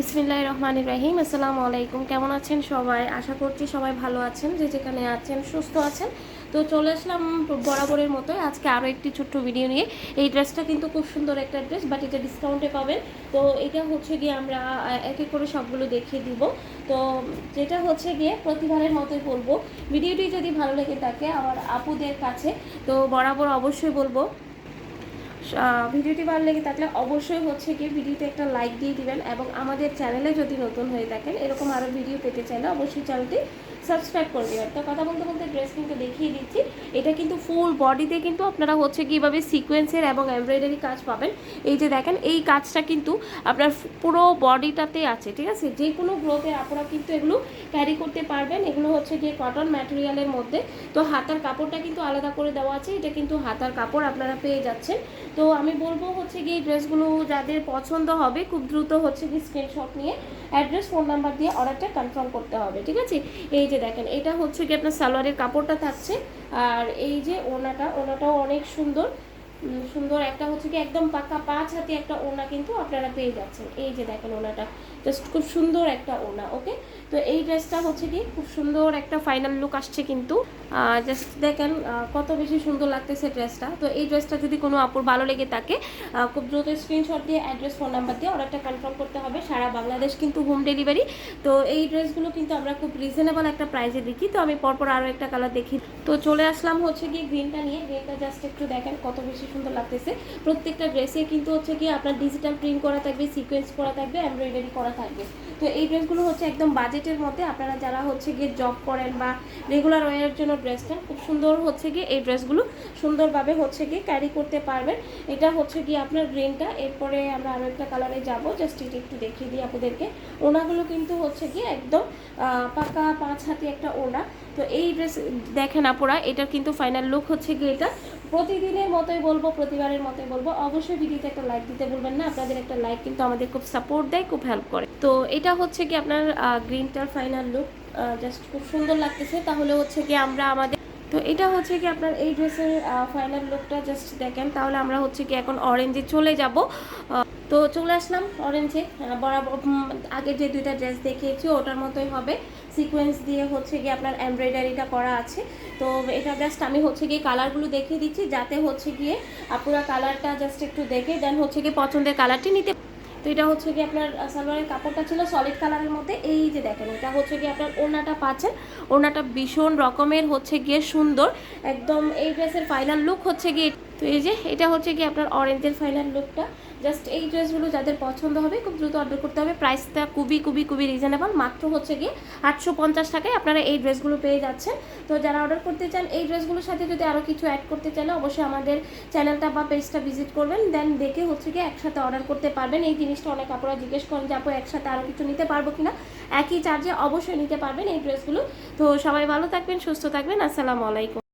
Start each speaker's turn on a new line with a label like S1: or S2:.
S1: বিসমিল্লাহ রহমান ইব্রাহিম আসসালামু আলাইকুম। কেমন আছেন সবাই? আশা করছি সবাই ভালো আছেন, যে যেখানে আছেন সুস্থ আছেন। তো চলে আসলাম বরাবরের মতো আজকে আরও একটি ছোট্ট ভিডিও নিয়ে। এই ড্রেসটা কিন্তু খুব সুন্দর একটা ড্রেস বাট এটা ডিসকাউন্টে পাবেন। তো এটা হচ্ছে গিয়ে আমরা এক এক করে সবগুলো দেখিয়ে দিব। তো যেটা হচ্ছে গিয়ে প্রতিবারের মতোই বলব ভিডিওটি যদি ভালো লেগে থাকে আমার আপুদের কাছে, তো বরাবর অবশ্যই বলব। ভিডিওটি ভালো লেগে থাকলে অবশ্যই হচ্ছে গিয়ে ভিডিওতে একটা লাইক দিয়ে দিবেন এবং আমাদের চ্যানেলে যদি নতুন হয়ে থাকেন, এরকম আরও ভিডিও পেতে চাইলে অবশ্যই চ্যানেলটি সাবস্ক্রাইব করে দেবেন তো কথা বলতে বলতে ড্রেস কিন্তু দেখিয়ে দিচ্ছি। এটা কিন্তু ফুল বডিতে কিন্তু আপনারা হচ্ছে কীভাবে সিকোয়েন্সের এবং এমব্রয়ডারি কাজ পাবেন। এই যে দেখেন, এই কাজটা কিন্তু আপনার পুরো বডিটাতে আছে, ঠিক আছে? যে কোনো গ্রোথের আপনারা কিন্তু এগুলো ক্যারি করতে পারবেন। এগুলো হচ্ছে গিয়ে কটন ম্যাটেরিয়ালের মধ্যে। তো হাতার কাপড়টা কিন্তু আলাদা করে দেওয়া আছে। এটা কিন্তু হাতার কাপড় আপনারা পেয়ে যাচ্ছেন। তো আমি বলব হচ্ছে গিয়ে ড্রেসগুলো যাদের পছন্দ হবে, খুব দ্রুত হচ্ছে কি স্ক্রিনশট নিয়ে অ্যাড্রেস ফোন নাম্বার দিয়ে অর্ডারটা কনফার্ম করতে হবে, ঠিক আছে? এই যে দেখেন, এটা হচ্ছে কি আপনার সালোয়ারের কাপড়টা থাকছে। আর এই যে ওনাটা, ওনাটাও অনেক সুন্দর। সুন্দর। একটা হচ্ছে কি একদম পাকা পাঁচ হাতে একটা ওনা কিন্তু আপনারা পেয়ে যাচ্ছেন। এই যে দেখেন ওনাটা। জাস্ট খুব সুন্দর একটা ওনা, ওকে? তো এই ড্রেসটা হচ্ছে কি খুব সুন্দর একটা ফাইনাল লুক আসছে কিন্তু। জাস্ট দেখেন কত বেশি সুন্দর লাগতেছে ড্রেসটা। তো এই ড্রেসটা যদি কোনো আপুর ভালো লেগে থাকে খুব দ্রুত স্ক্রিনশট দিয়ে অ্যাড্রেস ফোন নাম্বার দিয়ে অর্ডারটা কনফার্ম করতে হবে। সারা বাংলাদেশ কিন্তু হোম ডেলিভারি তো এই ড্রেসগুলো কিন্তু আমরা খুব রিজনেবল একটা প্রাইসে দেখি। তো আমি পরপর আরও একটা কালার দেখি। তো চলে আসলাম হচ্ছে গিয়ে গ্রিনটা নিয়ে। গ্রিনটা জাস্ট একটু দেখেন কত বেশি সুন্দর লাগতেছে। প্রত্যেকটা ড্রেসে কিন্তু হচ্ছে কি আপনার ডিজিটাল প্রিন্ট করা থাকবে সিকোয়েন্স করা থাকবে এমব্রয়ডারি করা থাকবে। তো এই ড্রেসগুলো হচ্ছে একদম বাজেটের মধ্যে আপনারা যারা হচ্ছে গিয়ে জব করেন বা রেগুলার ওয়ারের জন্য ড্রেসটা খুব সুন্দর হচ্ছে গিয়ে এই ড্রেসগুলো সুন্দরভাবে হচ্ছে গিয়ে ক্যারি করতে পারবেন। এটা হচ্ছে গিয়ে আপনার গ্রিনটা এরপরে আমরা আরও একটা কালারে যাব। জাস্ট এটা একটু দেখিয়ে দিই আপনাদেরকে। ওনাগুলো কিন্তু হচ্ছে গিয়ে একদম পাকা পাঁচ হাতি একটা ওনা তো এই ড্রেস দেখেন আপুরা, এটার কিন্তু ফাইনাল লুক হচ্ছে গিয়ে এটা। প্রতিদিনের মতোই বলব, প্রতিবারের মতোই বলব। অবশ্যই ভিডিওতে একটা লাইক দিতে বলবেন না। আপনাদের একটা লাইক কিন্তু আমাদের খুব সাপোর্ট দেয়, খুব হেল্প করে। তো এটা হচ্ছে কি আপনার গ্রিনটার ফাইনাল লুক জাস্ট খুব সুন্দর লাগতেছে। তাহলে হচ্ছে কি আমরা আমাদের তো এটা হচ্ছে কি আপনার এই ড্রেসের ফাইনাল লুকটা জাস্ট দেখেন। তাহলে আমরা হচ্ছে কি এখন অরেঞ্জে চলে যাব। তো চলে আসলাম অরেঞ্জে বরাবর আগে যে দুইটা ড্রেস দেখিয়েছি, ওটার মতোই হবে। সিকোয়েন্স দিয়ে হচ্ছে গিয়ে আপনার এমব্রয়ডারিটা করা আছে। তো এটা জাস্ট আমি হচ্ছে গিয়ে কালারগুলো দেখিয়ে দিচ্ছি, যাতে হচ্ছে গিয়ে আপনারা কালারটা জাস্ট একটু দেখে দেন হচ্ছে গিয়ে পছন্দের কালারটি নিতে তো এটা হচ্ছে কি আপনার সালোয়ারের কাপড়টা ছিল সলিড কালারের মধ্যে। এই যে দেখেন, এটা হচ্ছে কি আপনার ওড়নাটা পাচ্ছেন। ওড়নাটা ভীষণ রকমের হচ্ছে গিয়ে সুন্দর। একদম এই ড্রেসের ফাইনাল লুক হচ্ছে গিয়ে তো এই যে, এটা হচ্ছে কি আপনার অরেঞ্জের ফাইনাল লুকটা জাস্ট এই ড্রেসগুলো যাদের পছন্দ হবে, খুব দ্রুত অর্ডার করতে হবে। প্রাইসটা খুবই খুবই খুবই রিজনেবল মাত্র হচ্ছে গিয়ে আটশো পঞ্চাশ টাকায় আপনারা এই ড্রেসগুলো পেয়ে যাচ্ছেন। তো যারা অর্ডার করতে চান, এই ড্রেসগুলোর সাথে যদি আরও কিছু অ্যাড করতে চাইলে অবশ্যই আমাদের চ্যানেলটা বা পেজটা ভিজিট করবেন। দেন দেখে হচ্ছে গিয়ে একসাথে অর্ডার করতে পারবেন। এই জিনিসটা অনেক আপনারা জিজ্ঞেস করেন যে, আপু, একসাথে আরও কিছু নিতে পারব কিনা? একই চার্জে অবশ্যই নিতে পারবেন এই ড্রেসগুলো তো সবাই ভালো থাকবেন, সুস্থ থাকবেন। আসসালামু আলাইকুম।